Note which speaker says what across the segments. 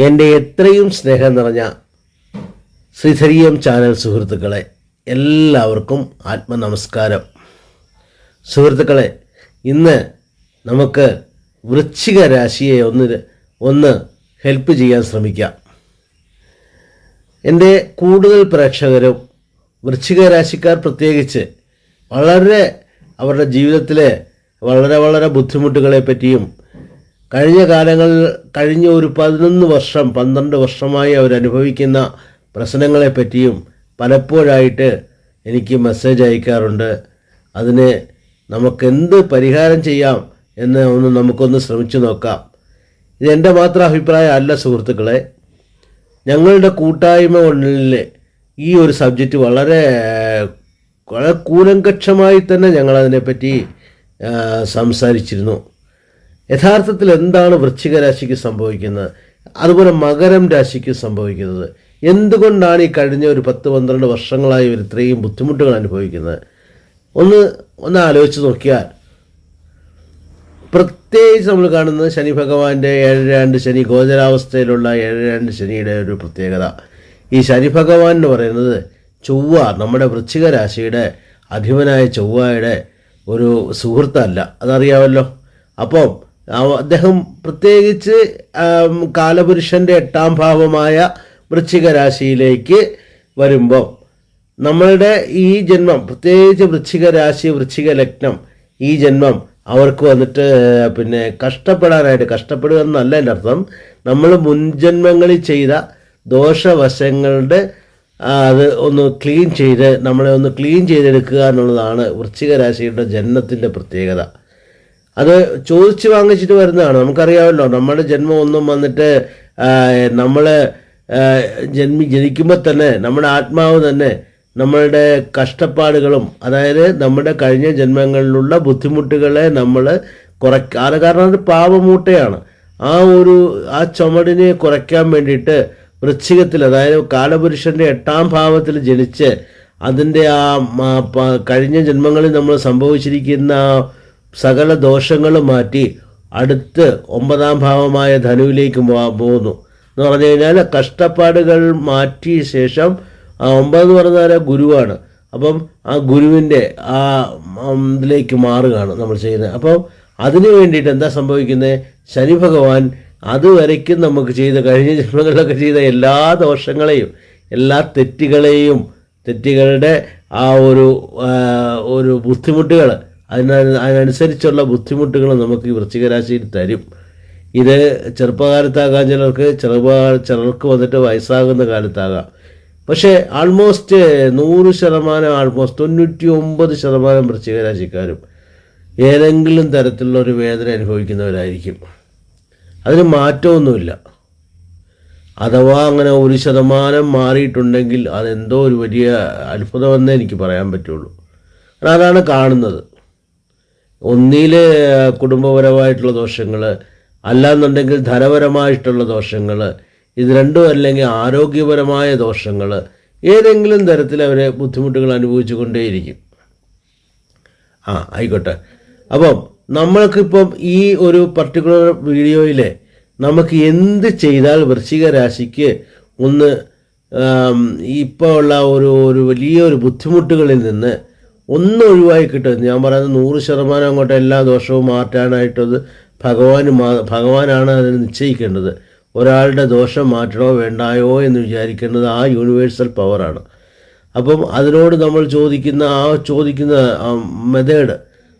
Speaker 1: എന്റെ എത്രയും സ്നേഹം നിറഞ്ഞ ശ്രീധരീയം ചാനൽ സുഹൃത്തുക്കളെ എല്ലാവർക്കും ആത്മനമസ്കാരം. സുഹൃത്തുക്കളെ ഇന്ന് നമുക്ക് വൃശ്ചിക രാശിയെ ഒന്ന് ഒന്ന് ഹെൽപ്പ് ചെയ്യാൻ ശ്രമിക്കാം. എന്റെ കൂടുതൽ പ്രേക്ഷകരും വൃശ്ചിക രാശിക്കാർ പ്രത്യേകിച്ച് വളരെ അവരുടെ ജീവിതത്തിലെ വളരെ വളരെ ബുദ്ധിമുട്ടുകളെ പറ്റിയും കഴിഞ്ഞ കാലങ്ങളിൽ കഴിഞ്ഞ ഒരു പതിനൊന്ന് വർഷം പന്ത്രണ്ട് വർഷമായി അവരനുഭവിക്കുന്ന പ്രശ്നങ്ങളെപ്പറ്റിയും പലപ്പോഴായിട്ട് എനിക്ക് മെസ്സേജ് അയക്കാറുണ്ട്. അതിന് നമുക്കെന്ത് പരിഹാരം ചെയ്യാം എന്ന് ഒന്ന് നമുക്കൊന്ന് ശ്രമിച്ചു നോക്കാം. ഇത് എന്റെ മാത്രം അഭിപ്രായം അല്ല സുഹൃത്തുക്കളെ. ഞങ്ങളുടെ കൂട്ടായ്മ ഉള്ളിൽ ഈ ഒരു സബ്ജക്റ്റ് വളരെ വളരെ കൂലങ്കക്ഷമായി തന്നെ ഞങ്ങളതിനെപ്പറ്റി സംസാരിച്ചിരുന്നു. യഥാർത്ഥത്തിൽ എന്താണ് വൃശ്ചിക രാശിക്ക് സംഭവിക്കുന്നത്? അതുപോലെ മകരം രാശിക്ക് സംഭവിക്കുന്നത്. എന്തുകൊണ്ടാണ് ഈ കഴിഞ്ഞ ഒരു പത്ത് പന്ത്രണ്ട് വർഷങ്ങളായി ഇവർ ഇത്രയും ബുദ്ധിമുട്ടുകൾ അനുഭവിക്കുന്നത്? ഒന്ന് ഒന്ന് ആലോചിച്ച് നോക്കിയാൽ പ്രത്യേകിച്ച് നമ്മൾ കാണുന്നത് ശനി ഭഗവാന്റെ ഏഴരാണ്ട് ശനി ഗോചരാവസ്ഥയിലുള്ള ഏഴരാണ്ട് ശനിയുടെ ഒരു പ്രത്യേകത. ഈ ശനി ഭഗവാൻ എന്ന് പറയുന്നത് ചൊവ്വ നമ്മുടെ വൃശ്ചിക രാശിയുടെ അധിപനായ ചൊവ്വയുടെ ഒരു സുഹൃത്തല്ല. അതറിയാമല്ലോ അപ്പം അദ്ദേഹം പ്രത്യേകിച്ച് കാലപുരുഷന്റെ എട്ടാം ഭാവമായ വൃശ്ചിക രാശിയിലേക്ക് വരുമ്പോൾ നമ്മളുടെ ഈ ജന്മം പ്രത്യേകിച്ച് വൃശ്ചിക രാശി വൃശ്ചിക ലഗ്നം ഈ ജന്മം അവർക്ക് വന്നിട്ട് പിന്നെ കഷ്ടപ്പെടാനായിട്ട് കഷ്ടപ്പെടുക എന്നല്ല എന്റെ അർത്ഥം. നമ്മൾ മുൻജന്മങ്ങളിൽ ചെയ്ത ദോഷവശങ്ങളുടെ അത് ഒന്ന് ക്ലീൻ ചെയ്ത് നമ്മളെ ഒന്ന് ക്ലീൻ ചെയ്തെടുക്കുക എന്നുള്ളതാണ് വൃശ്ചിക രാശിയുടെ ജന്മത്തിന്റെ പ്രത്യേകത. അത് ചോദിച്ചു വാങ്ങിച്ചിട്ട് വരുന്നതാണ്. നമുക്കറിയാമല്ലോ നമ്മുടെ ജന്മം ഒന്നും വന്നിട്ട് നമ്മൾ ജന്മി ജനിക്കുമ്പോൾ തന്നെ നമ്മുടെ ആത്മാവ് തന്നെ നമ്മളുടെ കഷ്ടപ്പാടുകളും അതായത് നമ്മുടെ കഴിഞ്ഞ ജന്മങ്ങളിലുള്ള ബുദ്ധിമുട്ടുകളെ നമ്മൾ കുറയ്ക്ക അത് കാരണം അത് പാപമൂട്ടയാണ്. ആ ഒരു ആ ചുമടിനെ കുറയ്ക്കാൻ വേണ്ടിയിട്ട് വൃശ്ചികത്തിൽ അതായത് കാലപുരുഷന്റെ എട്ടാം ഭാവത്തിൽ ജനിച്ച് അതിന്റെ ആ കഴിഞ്ഞ ജന്മങ്ങളിൽ നമ്മൾ സംഭവിച്ചിരിക്കുന്ന സകല ദോഷങ്ങളും മാറ്റി അടുത്ത് ഒമ്പതാം ഭാവമായ ധനുവിലേക്ക് പോകുന്നു എന്ന് പറഞ്ഞു കഴിഞ്ഞാൽ കഷ്ടപ്പാടുകൾ മാറ്റിയ ശേഷം ആ ഒമ്പത് എന്ന് പറഞ്ഞാൽ ഗുരുവാണ്. അപ്പം ആ ഗുരുവിന്റെ ആ ഇതിലേക്ക് മാറുകയാണ് നമ്മൾ ചെയ്യുന്നത്. അപ്പം അതിനു വേണ്ടിയിട്ട് എന്താ സംഭവിക്കുന്നത്? ശനി ഭഗവാൻ അതുവരയ്ക്കും നമുക്ക് ചെയ്ത കഴിഞ്ഞ ജന്മങ്ങളിലൊക്കെ ചെയ്ത എല്ലാ ദോഷങ്ങളെയും എല്ലാ തെറ്റുകളെയും തെറ്റുകളുടെ ആ ഒരു ഒരു ബുദ്ധിമുട്ടുകൾ അതിന അതിനനുസരിച്ചുള്ള ബുദ്ധിമുട്ടുകൾ നമുക്ക് ഈ വൃശ്ചികരാശിയിൽ തരും. ഇത് ചെറുപ്പകാലത്താകാം ചിലർക്ക് ചെറുപ്പ ചിലർക്ക് വന്നിട്ട് വയസ്സാകുന്ന കാലത്താകാം. പക്ഷേ ആൾമോസ്റ്റ് നൂറ് ശതമാനം ആൾമോസ്റ്റ് തൊണ്ണൂറ്റി ഒമ്പത് ശതമാനം വൃശ്ചികരാശിക്കാരും ഏതെങ്കിലും തരത്തിലുള്ള ഒരു വേദന അനുഭവിക്കുന്നവരായിരിക്കും. അതിന് മാറ്റമൊന്നുമില്ല. അഥവാ അങ്ങനെ ഒരു ശതമാനം മാറിയിട്ടുണ്ടെങ്കിൽ അതെന്തോ ഒരു വലിയ അത്ഭുതമെന്നേ എനിക്ക് പറയാൻ പറ്റുള്ളൂ. അതാണ് കാണുന്നത്. ഒന്നിൽ കുടുംബപരമായിട്ടുള്ള ദോഷങ്ങൾ അല്ലാന്നുണ്ടെങ്കിൽ ധനപരമായിട്ടുള്ള ദോഷങ്ങൾ ഇത് രണ്ടും അല്ലെങ്കിൽ ആരോഗ്യപരമായ ദോഷങ്ങൾ ഏതെങ്കിലും തരത്തിൽ അവരെ ബുദ്ധിമുട്ടുകൾ അനുഭവിച്ചു കൊണ്ടേയിരിക്കും ആ ആയിക്കോട്ടെ. അപ്പം നമ്മൾക്കിപ്പം ഈ ഒരു പർട്ടിക്കുലർ വീഡിയോയിലെ നമുക്ക് എന്ത് ചെയ്താൽ വൃശ്ചിക രാശിക്ക് ഒന്ന് ഇപ്പോൾ ഉള്ള ഒരു ഒരു വലിയൊരു ബുദ്ധിമുട്ടുകളിൽ നിന്ന് ഒന്ന് ഒഴിവായി കിട്ടും. ഞാൻ പറയുന്നത് നൂറ് ശതമാനം അങ്ങോട്ട് എല്ലാ ദോഷവും മാറ്റാനായിട്ടത് ഭഗവാന് ഭഗവാനാണ് അതിന് നിശ്ചയിക്കേണ്ടത്. ഒരാളുടെ ദോഷം മാറ്റണോ വേണ്ടായോ എന്ന് വിചാരിക്കേണ്ടത് ആ യൂണിവേഴ്സൽ പവറാണ് അപ്പം അതിനോട് നമ്മൾ ചോദിക്കുന്ന ആ ചോദിക്കുന്ന മെത്തേഡ്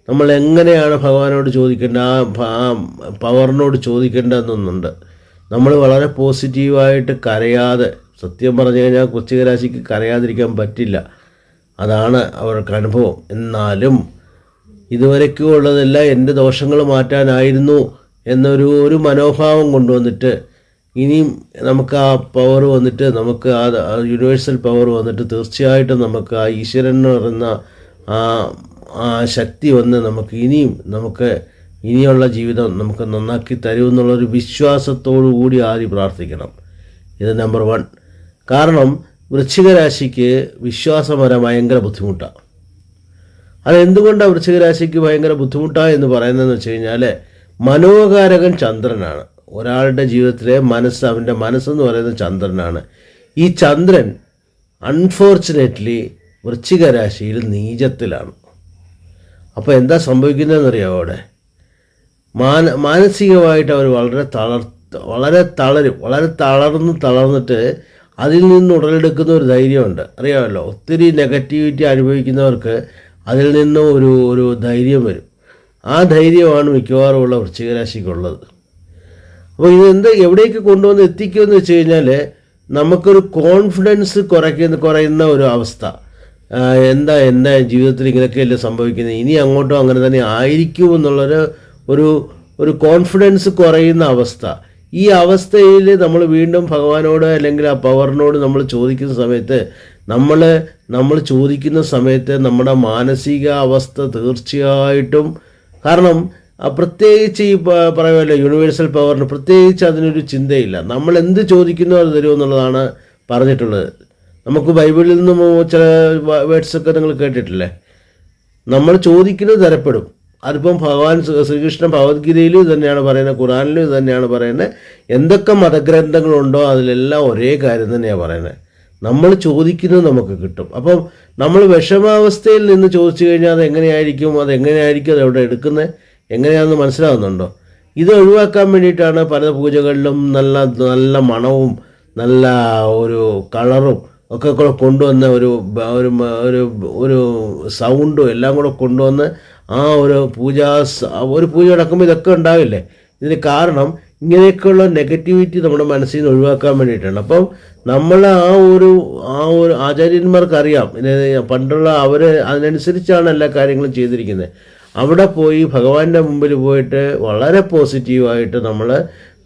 Speaker 1: നമ്മൾ എങ്ങനെയാണ് ഭഗവാനോട് ചോദിക്കേണ്ടത് ആ പവറിനോട് ചോദിക്കേണ്ടതെന്നുണ്ട് നമ്മൾ വളരെ പോസിറ്റീവായിട്ട് കരയാതെ സത്യം പറഞ്ഞു കഴിഞ്ഞാൽ രാശിക്ക് കരയാതിരിക്കാൻ പറ്റില്ല. അതാണ് അവർക്ക് അനുഭവം. എന്നാലും ഇതുവരയ്ക്കും ഉള്ളതെല്ലാം എന്റെ ദോഷങ്ങൾ മാറ്റാനായിരുന്നു എന്നൊരു ഒരു മനോഭാവം കൊണ്ടുവന്നിട്ട് ഇനിയും നമുക്ക് ആ പവർ വന്നിട്ട് നമുക്ക് ആ യൂണിവേഴ്സൽ പവർ വന്നിട്ട് തീർച്ചയായിട്ടും നമുക്ക് ആ ഈശ്വരൻ എന്ന് പറയുന്ന ആ ആ ശക്തി വന്ന് നമുക്ക് ഇനിയും നമുക്ക് ഇനിയുള്ള ജീവിതം നമുക്ക് നന്നാക്കി തരുമെന്നുള്ളൊരു വിശ്വാസത്തോടു കൂടി ആദ്യം പ്രാർത്ഥിക്കണം? ഇത് നമ്പർ വൺ കാരണം വൃശ്ചിക രാശിക്ക് വിശ്വാസം വരാൻ ഭയങ്കര ബുദ്ധിമുട്ടാണ് അതെന്തുകൊണ്ടാണ് വൃശ്ചികരാശിക്ക് ഭയങ്കര ബുദ്ധിമുട്ടാണ് എന്ന് പറയുന്നതെന്ന് വെച്ച് കഴിഞ്ഞാൽ മനോകാരകൻ ചന്ദ്രനാണ്. ഒരാളുടെ ജീവിതത്തിലെ മനസ്സ് അവന്റെ മനസ്സെന്ന് പറയുന്നത് ചന്ദ്രനാണ്. ഈ ചന്ദ്രൻ അൺഫോർച്ചുനേറ്റ്ലി വൃശ്ചികരാശിയിൽ നീചത്തിലാണ്. അപ്പോൾ എന്താ സംഭവിക്കുന്നതെന്നറിയാമോ അവിടെ? മാന മാനസികമായിട്ട് അവർ വളരെ തളർ വളരെ തളരും വളരെ തളർന്ന് തളർന്നിട്ട് അതിൽ നിന്ന് ഉടലെടുക്കുന്ന ഒരു ധൈര്യമുണ്ട്. അറിയാമല്ലോ? ഒത്തിരി നെഗറ്റിവിറ്റി അനുഭവിക്കുന്നവർക്ക് അതിൽ നിന്ന് ഒരു ഒരു ധൈര്യം വരും. ആ ധൈര്യമാണ് മിക്കവാറും ഉള്ള വൃശ്ചികരാശിക്കുള്ളത്. അപ്പോൾ ഇതെന്ത് എവിടേക്ക് കൊണ്ടുവന്ന് എത്തിക്കുമെന്ന് വെച്ച് കഴിഞ്ഞാൽ നമുക്കൊരു കോൺഫിഡൻസ് കുറയ്ക്കുന്ന കുറയുന്ന ഒരു അവസ്ഥ. എന്താ എന്താ ജീവിതത്തിൽ ഇങ്ങനെയൊക്കെയല്ലേ സംഭവിക്കുന്നത്? ഇനി അങ്ങോട്ടും അങ്ങനെ തന്നെ ആയിരിക്കും എന്നുള്ളൊരു ഒരു ഒരു കോൺഫിഡൻസ് കുറയുന്ന അവസ്ഥ. ഈ അവസ്ഥയിൽ നമ്മൾ വീണ്ടും ഭഗവാനോട് അല്ലെങ്കിൽ ആ പവറിനോട് നമ്മൾ ചോദിക്കുന്ന സമയത്ത് നമ്മൾ നമ്മൾ ചോദിക്കുന്ന സമയത്ത് നമ്മുടെ മാനസിക അവസ്ഥ തീർച്ചയായിട്ടും കാരണം പ്രത്യേകിച്ച് ഈ പറയുമല്ലോ യൂണിവേഴ്സൽ പവറിന് പ്രത്യേകിച്ച് അതിനൊരു ചിന്തയില്ല. നമ്മൾ എന്ത് ചോദിക്കുന്നു അത് തരുമെന്നുള്ളതാണ് പറഞ്ഞിട്ടുള്ളത്. നമുക്ക് ബൈബിളിൽ നിന്നും ചില വേർഡ്സൊക്കെ നിങ്ങൾ കേട്ടിട്ടില്ലേ? നമ്മൾ ചോദിക്കുന്നത് തരപ്പെടും അതിപ്പം ഭഗവാൻ ശ്രീകൃഷ്ണ ശ്രീകൃഷ്ണൻ ഭഗവത്ഗീതയിലും ഇത് തന്നെയാണ് പറയുന്നത് ഖുറാനിലും ഇത് തന്നെയാണ് പറയുന്നത്. എന്തൊക്കെ മതഗ്രന്ഥങ്ങളുണ്ടോ അതിലെല്ലാം ഒരേ കാര്യം തന്നെയാണ് പറയുന്നത്. നമ്മൾ ചോദിക്കുന്നത് നമുക്ക് കിട്ടും. അപ്പം നമ്മൾ വിഷമാവസ്ഥയിൽ നിന്ന് ചോദിച്ചു കഴിഞ്ഞാൽ അത് എങ്ങനെയായിരിക്കും അത് എങ്ങനെയായിരിക്കും അത് എവിടെ എടുക്കുന്നത് എങ്ങനെയാണെന്ന് മനസ്സിലാവുന്നുണ്ടോ? ഇത് ഒഴിവാക്കാൻ വേണ്ടിയിട്ടാണ് പല പൂജകളിലും നല്ല നല്ല മണവും നല്ല ഒരു കളറും ഒക്കെ കൂടെ കൊണ്ടുവന്ന ഒരു ഒരു ഒരു ഒരു സൗണ്ടും എല്ലാം കൂടെ കൊണ്ടുവന്ന് ആ ഒരു പൂജാ ഒരു പൂജ നടക്കുമ്പോൾ ഇതൊക്കെ ഉണ്ടാവില്ലേ? ഇതിന് കാരണം ഇങ്ങനെയൊക്കെയുള്ള നെഗറ്റിവിറ്റി നമ്മുടെ മനസ്സിൽ നിന്ന് ഒഴിവാക്കാൻ വേണ്ടിയിട്ടാണ്. അപ്പം നമ്മൾ ആ ഒരു ആ ഒരു ആചാര്യന്മാർക്കറിയാം. പണ്ടുള്ള അവർ അതിനനുസരിച്ചാണ് എല്ലാ കാര്യങ്ങളും ചെയ്തിരിക്കുന്നത് അവിടെ പോയി ഭഗവാന്റെ മുമ്പിൽ പോയിട്ട് വളരെ പോസിറ്റീവായിട്ട് നമ്മൾ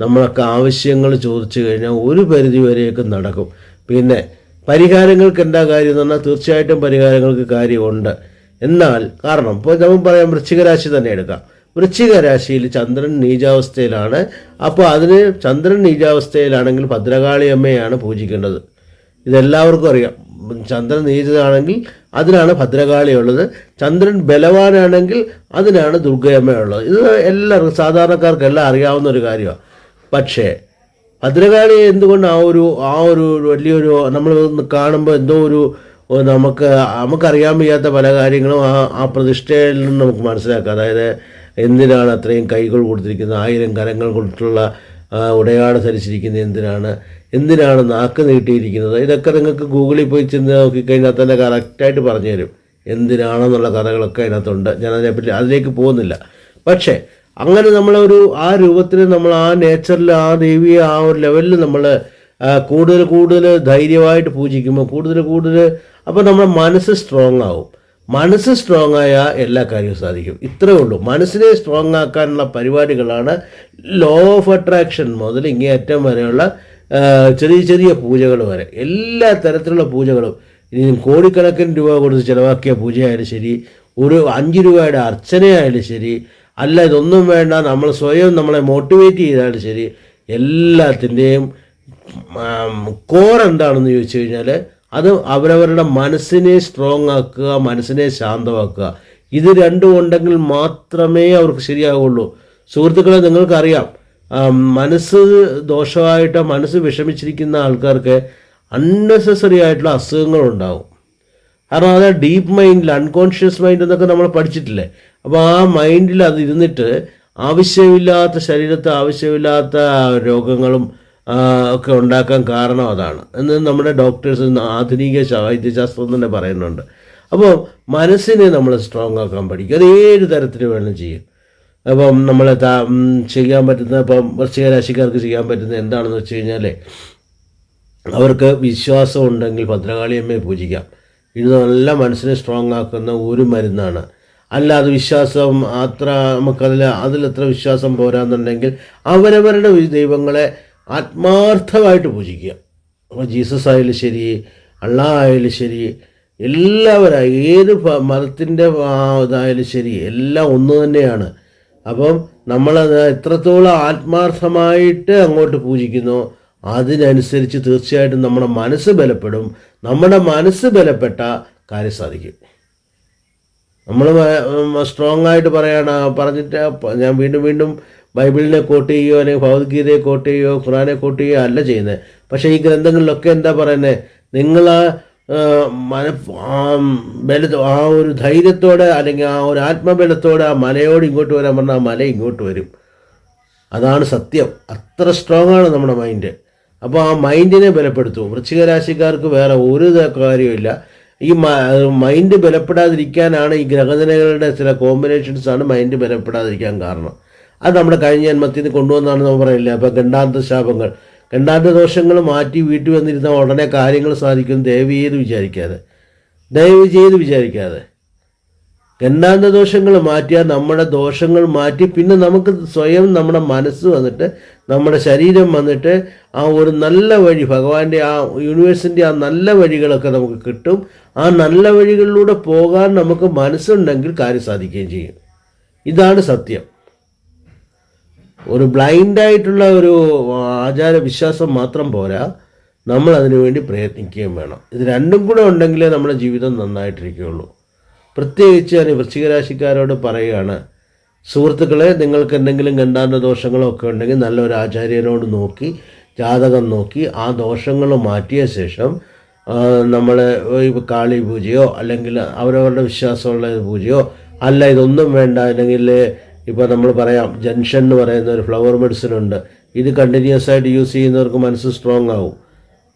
Speaker 1: നമ്മളൊക്കെ ആവശ്യങ്ങൾ ചോദിച്ചു കഴിഞ്ഞാൽ ഒരു പരിധി വരെയൊക്കെ നടക്കും. പിന്നെ പരിഹാരങ്ങൾക്ക് എന്താ കാര്യം എന്ന് പറഞ്ഞാൽ തീർച്ചയായിട്ടും പരിഹാരങ്ങൾക്ക് കാര്യമുണ്ട്. എന്നാൽ കാരണം ഇപ്പോൾ നമുക്ക് പറയാം വൃശ്ചികരാശി തന്നെ എടുക്കാം. വൃശ്ചികരാശിയിൽ ചന്ദ്രൻ നീചാവസ്ഥയിലാണ്. അപ്പോൾ അതിന് ചന്ദ്രൻ നീചാവസ്ഥയിലാണെങ്കിൽ ഭദ്രകാളി അമ്മയാണ് പൂജിക്കേണ്ടത്. ഇതെല്ലാവർക്കും അറിയാം. ചന്ദ്രൻ നീചതാണെങ്കിൽ അതിനാണ് ഭദ്രകാളി ഉള്ളത് ചന്ദ്രൻ ബലവാനാണെങ്കിൽ അതിനാണ് ദുർഗയമ്മയുള്ളത്. ഇത് എല്ലാവർക്കും സാധാരണക്കാർക്കെല്ലാം അറിയാവുന്ന ഒരു കാര്യമാണ്. പക്ഷേ ഭദ്രകാളി എന്തുകൊണ്ട് ആ ഒരു ആ ഒരു വലിയൊരു നമ്മൾ കാണുമ്പോൾ എന്തോ ഒരു നമുക്ക് നമുക്കറിയാൻ വയ്യാത്ത പല കാര്യങ്ങളും ആ ആ പ്രതിഷ്ഠയിൽ നിന്ന് നമുക്ക് മനസ്സിലാക്കാം. അതായത് എന്തിനാണ് അത്രയും കൈകൾ കൊടുത്തിരിക്കുന്നത്? ആയിരം കരങ്ങൾ കൊടുത്തിട്ടുള്ള ഉടയാട ധരിച്ചിരിക്കുന്നത് എന്തിനാണ്? എന്തിനാണ് നാക്ക് നീട്ടിയിരിക്കുന്നത്? ഇതൊക്കെ നിങ്ങൾക്ക് ഗൂഗിളിൽ പോയി ചെന്ന് നോക്കിക്കഴിഞ്ഞാൽ തന്നെ കറക്റ്റായിട്ട് പറഞ്ഞു തരും എന്തിനാണെന്നുള്ള കഥകളൊക്കെ അതിനകത്തുണ്ട്. ഞാൻ അതിനെപ്പറ്റി അതിലേക്ക് പോകുന്നില്ല. പക്ഷേ അങ്ങനെ നമ്മളൊരു ആ രൂപത്തിൽ നമ്മൾ ആ നേച്ചറിൽ ആ ദേവിയെ ആ ഒരു ലെവലിൽ നമ്മൾ കൂടുതൽ കൂടുതൽ ധൈര്യമായിട്ട് പൂജിക്കുമ്പോൾ കൂടുതൽ കൂടുതൽ അപ്പോൾ നമ്മുടെ മനസ്സ് സ്ട്രോങ് ആവും. മനസ്സ് സ്ട്രോങ് ആയാൽ എല്ലാ കാര്യവും സാധിക്കും. ഇത്രേ ഉള്ളൂ. മനസ്സിനെ സ്ട്രോങ് ആക്കാനുള്ള പരിപാടികളാണ് ലോ ഓഫ് അട്രാക്ഷൻ മുതൽ ഇങ്ങേയറ്റം വരെയുള്ള ചെറിയ ചെറിയ പൂജകൾ വരെ. എല്ലാ തരത്തിലുള്ള പൂജകളും. ഇനി കോടിക്കണക്കിന് രൂപ കൊടുത്ത് ചിലവാക്കിയ പൂജയായാലും ശരി ഒരു അഞ്ച് രൂപയുടെ അർച്ചനയായാലും ശരി അല്ല ഇതൊന്നും വേണ്ട. നമ്മൾ സ്വയം നമ്മളെ മോട്ടിവേറ്റ് ചെയ്താൽ ശരി. എല്ലാത്തിന്റെയും കോർ എന്താണെന്ന് ചോദിച്ചു കഴിഞ്ഞാൽ അത് അവരവരുടെ മനസ്സിനെ സ്ട്രോങ് ആക്കുക മനസ്സിനെ ശാന്തമാക്കുക. ഇത് രണ്ടും ഉണ്ടെങ്കിൽ മാത്രമേ അവർക്ക് ശരിയാവുള്ളൂ. സുഹൃത്തുക്കളെ നിങ്ങൾക്കറിയാം മനസ്സ് ദോഷമായിട്ട് മനസ്സ് വിഷമിച്ചിരിക്കുന്ന ആൾക്കാർക്ക് അൺനെസസറി ആയിട്ടുള്ള അസുഖങ്ങളുണ്ടാവും. കാരണം അത് ഡീപ്പ് മൈൻഡിൽ അൺകോൺഷ്യസ് മൈൻഡ് എന്നൊക്കെ നമ്മൾ പഠിച്ചിട്ടില്ലേ? അപ്പോൾ ആ മൈൻഡിൽ അത് ഇരുന്നിട്ട് ആവശ്യമില്ലാത്ത ശരീരത്തെ ആവശ്യമില്ലാത്ത രോഗങ്ങളും ഒക്കെ ഉണ്ടാക്കാൻ കാരണം അതാണ്. എന്ന് നമ്മുടെ ഡോക്ടേഴ്സ് ആധുനിക വൈദ്യശാസ്ത്രം തന്നെ പറയുന്നുണ്ട്. അപ്പോൾ മനസ്സിനെ നമ്മൾ സ്ട്രോങ് ആക്കാൻ പഠിക്കും അത് ഏത് തരത്തിൽ വേണം ചെയ്യും. അപ്പം നമ്മൾ ചെയ്യാൻ പറ്റുന്ന ഇപ്പം വൃശ്ചിക രാശിക്കാർക്ക് ചെയ്യാൻ പറ്റുന്ന എന്താണെന്ന് വെച്ച് കഴിഞ്ഞാൽ അവർക്ക് വിശ്വാസം ഉണ്ടെങ്കിൽ ഭദ്രകാളിയമ്മയെ പൂജിക്കാം. ഇത് നല്ല മനസ്സിനെ സ്ട്രോങ് ആക്കുന്ന ഒരു മരുന്നാണ്. അല്ല അത് വിശ്വാസം അത്ര നമുക്കതിൽ അതിലത്ര വിശ്വാസം പോരാന്നുണ്ടെങ്കിൽ അവരവരുടെ ദൈവങ്ങളെ ആത്മാർത്ഥമായിട്ട് പൂജിക്കുക. അപ്പോൾ ജീസസ് ആയാലും ശരി അള്ളാ ആയാലും ശരി എല്ലാവരും ഏത് മതത്തിന്റെ ഇതായാലും ശരി എല്ലാം ഒന്ന് തന്നെയാണ്. അപ്പം നമ്മളത് എത്രത്തോളം ആത്മാർത്ഥമായിട്ട് അങ്ങോട്ട് പൂജിക്കുന്നു അതിനനുസരിച്ച് തീർച്ചയായിട്ടും നമ്മുടെ മനസ്സ് ബലപ്പെടും. നമ്മുടെ മനസ്സ് ബലപ്പെട്ട കാര്യം സാധിക്കും. നമ്മൾ സ്ട്രോങ് ആയിട്ട് പറയാണ് പറഞ്ഞിട്ട് ഞാൻ വീണ്ടും വീണ്ടും ബൈബിളിനെ കോട്ട് ചെയ്യുകയോ അല്ലെങ്കിൽ ഭഗവത്ഗീതയെ കോട്ട് ചെയ്യുകയോ ഖുറാനെ കോട്ട് ചെയ്യുകയോ അല്ല ചെയ്യുന്നത്. പക്ഷേ ഈ ഗ്രന്ഥങ്ങളിലൊക്കെ എന്താ പറയുന്നത് നിങ്ങൾ മന ബലത്തോ ബല ആ ഒരു ധൈര്യത്തോടെ അല്ലെങ്കിൽ ആ ഒരു ആത്മബലത്തോടെ ആ മലയോട് ഇങ്ങോട്ട് വരാൻ പറഞ്ഞാൽ ആ മല ഇങ്ങോട്ട് വരും. അതാണ് സത്യം. അത്ര സ്ട്രോങ് ആണ് നമ്മുടെ മൈൻഡ്. അപ്പോൾ ആ മൈൻഡിനെ ബലപ്പെടുത്തും. വൃശ്ചിക രാശിക്കാർക്ക് വേറെ ഒരു കാര്യമില്ല ഈ മൈൻഡ് ബലപ്പെടാതിരിക്കാനാണ് ഈ ഗ്രഹനിലകളുടെ ചില കോമ്പിനേഷൻസ് ആണ് മൈൻഡ് ബലപ്പെടാതിരിക്കാൻ കാരണം. അത് നമ്മുടെ കഴിഞ്ഞ ജന്മത്തിൽ നിന്ന് കൊണ്ടുവന്നാണ് നമ്മൾ പറയില്ല. അപ്പോൾ ഗണ്ടാന്ത ശാപങ്ങൾ ഗണ്ടാന്ത ദോഷങ്ങൾ മാറ്റി വീട്ടിൽ വന്നിരുന്ന ഉടനെ കാര്യങ്ങൾ സാധിക്കും ദയവ് ചെയ്ത് വിചാരിക്കാതെ. ദയവ് ചെയ്ത് വിചാരിക്കാതെ. ഗണ്ടാന്ത ദോഷങ്ങൾ മാറ്റിയാൽ നമ്മുടെ ദോഷങ്ങൾ മാറ്റി പിന്നെ നമുക്ക് സ്വയം നമ്മുടെ മനസ്സ് വന്നിട്ട് നമ്മുടെ ശരീരം വന്നിട്ട് ആ ഒരു നല്ല വഴി ഭഗവാന്റെ ആ യൂണിവേഴ്സിന്റെ ആ നല്ല വഴികളൊക്കെ നമുക്ക് കിട്ടും. ആ നല്ല വഴികളിലൂടെ പോകാൻ നമുക്ക് മനസ്സുണ്ടെങ്കിൽ കാര്യം സാധിക്കുകയും ചെയ്യും. ഇതാണ് സത്യം. ഒരു ബ്ലൈൻഡായിട്ടുള്ള ഒരു ആചാര വിശ്വാസം മാത്രം പോരാ നമ്മൾ അതിനു വേണ്ടി പ്രയത്നിക്കുകയും വേണം. ഇത് രണ്ടും കൂടെ ഉണ്ടെങ്കിലേ നമ്മുടെ ജീവിതം നന്നായിട്ടിരിക്കുകയുള്ളൂ. പ്രത്യേകിച്ച് ഞാൻ വൃശ്ചികരാശിക്കാരോട് പറയുകയാണ് സുഹൃത്തുക്കളെ നിങ്ങൾക്ക് എന്തെങ്കിലും ഗന്ധാന്ത ദോഷങ്ങളോ ഒക്കെ ഉണ്ടെങ്കിൽ നല്ലൊരു ആചാര്യനോട് നോക്കി ജാതകം നോക്കി ആ ദോഷങ്ങൾ മാറ്റിയ ശേഷം നമ്മൾ കാളി പൂജയോ അല്ലെങ്കിൽ അവരവരുടെ വിശ്വാസമുള്ള പൂജയോ അല്ല ഇതൊന്നും വേണ്ട അല്ലെങ്കിൽ ഇപ്പോൾ നമ്മൾ പറയാം ജൻഷൻ എന്ന് പറയുന്ന ഒരു ഫ്ലവർ മെഡിസിൻ ഉണ്ട്. ഇത് കണ്ടിന്യൂസ് ആയിട്ട് യൂസ് ചെയ്യുന്നവർക്ക് മനസ്സ് സ്ട്രോങ് ആവും.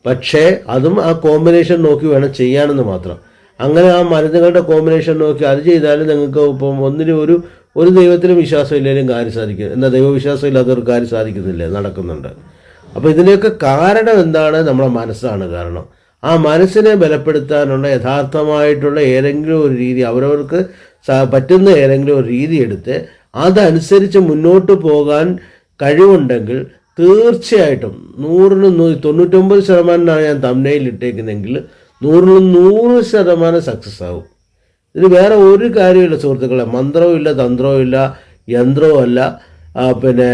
Speaker 1: പക്ഷേ അതും ആ കോമ്പിനേഷൻ നോക്കി വേണം ചെയ്യാനെന്ന് മാത്രം. അങ്ങനെ ആ മരുന്നുകളുടെ കോമ്പിനേഷൻ നോക്കി അത് ചെയ്താലും നിങ്ങൾക്ക് ഇപ്പം ഒന്നിനും ഒരു ഒരു ദൈവത്തിനും വിശ്വാസം ഇല്ലെങ്കിലും കാര്യം സാധിക്കും. എന്നാൽ ദൈവവിശ്വാസം ഒരു കാര്യം സാധിക്കുന്നില്ല നടക്കുന്നുണ്ട്. അപ്പോൾ ഇതിന്റെയൊക്കെ കാരണം എന്താണ് നമ്മുടെ മനസ്സാണ് കാരണം. ആ മനസ്സിനെ ബലപ്പെടുത്താനുള്ള യഥാർത്ഥമായിട്ടുള്ള ഏതെങ്കിലും ഒരു രീതി അവരവർക്ക് പറ്റുന്ന ഏതെങ്കിലും ഒരു രീതി എടുത്ത് അതനുസരിച്ച് മുന്നോട്ട് പോകാൻ കഴിവുണ്ടെങ്കിൽ തീർച്ചയായിട്ടും നൂറിന് തൊണ്ണൂറ്റൊമ്പത് ശതമാനമാണ് ഞാൻ തമ്മനയിൽ ഇട്ടേക്കുന്നെങ്കിൽ നൂറിന് നൂറ് ശതമാനം സക്സസ് ആവും. ഇതിന് വേറെ ഒരു കാര്യമില്ല സുഹൃത്തുക്കളെ. മന്ത്രവും ഇല്ല തന്ത്രവും ഇല്ല യന്ത്രവും അല്ല പിന്നെ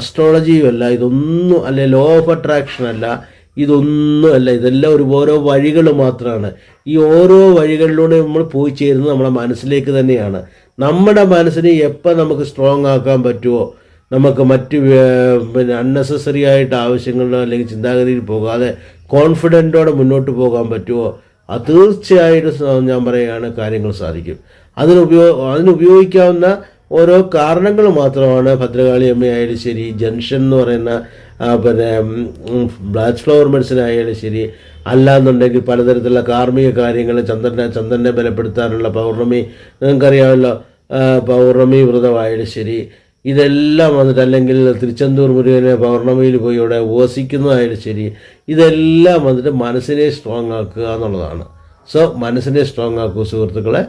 Speaker 1: അസ്ട്രോളജിയും അല്ല ഇതൊന്നും അല്ലെ ലോ ഓഫ് അട്രാക്ഷൻ അല്ല ഇതൊന്നും അല്ല. ഇതെല്ലാം ഒരു ഓരോ വഴികൾ മാത്രമാണ് ഈ ഓരോ വഴികളിലൂടെ നമ്മൾ പോയി ചേരുന്നത് നമ്മുടെ മനസ്സിലേക്ക് തന്നെയാണ്. നമ്മുടെ മനസ്സിനെ എപ്പോൾ നമുക്ക് സ്ട്രോങ് ആക്കാൻ പറ്റുമോ നമുക്ക് മറ്റ് പിന്നെ അൺനെസസറി ആയിട്ട് ആവശ്യങ്ങളിലോ അല്ലെങ്കിൽ ചിന്താഗതിയിൽ പോകാതെ കോൺഫിഡന്റോടെ മുന്നോട്ട് പോകാൻ പറ്റുമോ അത് തീർച്ചയായിട്ടും ഞാൻ പറയുകയാണ് കാര്യങ്ങൾ സാധിക്കും. അതിന് അതിനുപയോഗിക്കാവുന്ന ഓരോ കാരണങ്ങൾ മാത്രമാണ് ഭദ്രകാളി അമ്മയായാലും ശരി ജംഗ്ഷൻ എന്ന് പറയുന്ന പിന്നെ ബ്ലാച്ച് ഫ്ലവർ മെഡിസിൻ ആയാലും ശരി അല്ലാന്നുണ്ടെങ്കിൽ പലതരത്തിലുള്ള കാർമിക കാര്യങ്ങൾ ചന്ദ്രനെ ചന്ദ്രനെ ബലപ്പെടുത്താനുള്ള പൗർണമി നിങ്ങൾക്കറിയാമല്ലോ പൗർണമി വ്രതമായാലും ശരി ഇതെല്ലാം വന്നിട്ട് അല്ലെങ്കിൽ തിരുച്ചെന്തൂർ മുരുകനെ പൗർണമിയിൽ പോയി ഇവിടെ ഉപസിക്കുന്നതായാലും ശരി ഇതെല്ലാം വന്നിട്ട് മനസ്സിനെ സ്ട്രോങ് ആക്കുക എന്നുള്ളതാണ്. സോ മനസ്സിനെ സ്ട്രോങ് ആക്കൂ സുഹൃത്തുക്കളെ.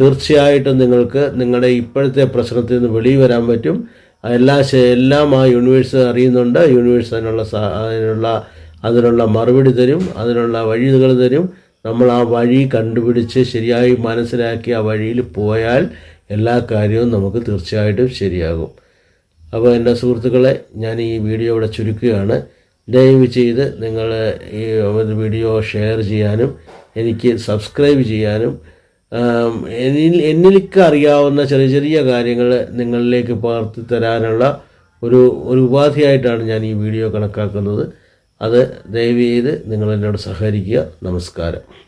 Speaker 1: തീർച്ചയായിട്ടും നിങ്ങൾക്ക് നിങ്ങളുടെ ഇപ്പോഴത്തെ പ്രശ്നത്തിൽ നിന്ന് വെളിയിൽ വരാൻ പറ്റും. എല്ലാ എല്ലാം ആ യൂണിവേഴ്സ് അറിയുന്നുണ്ട്. യൂണിവേഴ്സ് അതിനുള്ള അതിനുള്ള അതിനുള്ള മറുപടി തരും. അതിനുള്ള വഴികൾ തരും. നമ്മൾ ആ വഴി കണ്ടുപിടിച്ച് ശരിയായി മനസ്സിലാക്കി ആ വഴിയിൽ പോയാൽ എല്ലാ കാര്യവും നമുക്ക് തീർച്ചയായിട്ടും ശരിയാകും. അപ്പോൾ എന്റെ സുഹൃത്തുക്കളെ ഞാൻ ഈ വീഡിയോ ഇവിടെ ചുരുക്കുകയാണ്. ദയവ് ചെയ്ത് നിങ്ങൾ ഈ വീഡിയോ ഷെയർ ചെയ്യാനും എനിക്ക് സബ്സ്ക്രൈബ് ചെയ്യാനും എനി എന്നിലേക്ക് അറിയാവുന്ന ചെറിയ ചെറിയ കാര്യങ്ങൾ നിങ്ങളിലേക്ക് പകർത്തി തരാനുള്ള ഒരു ഒരു ഉപാധിയായിട്ടാണ് ഞാൻ ഈ വീഡിയോ കണക്കാക്കുന്നത്. അത് ദയവ് ചെയ്ത് നിങ്ങൾ എന്നോട് സഹകരിക്കുക. നമസ്കാരം.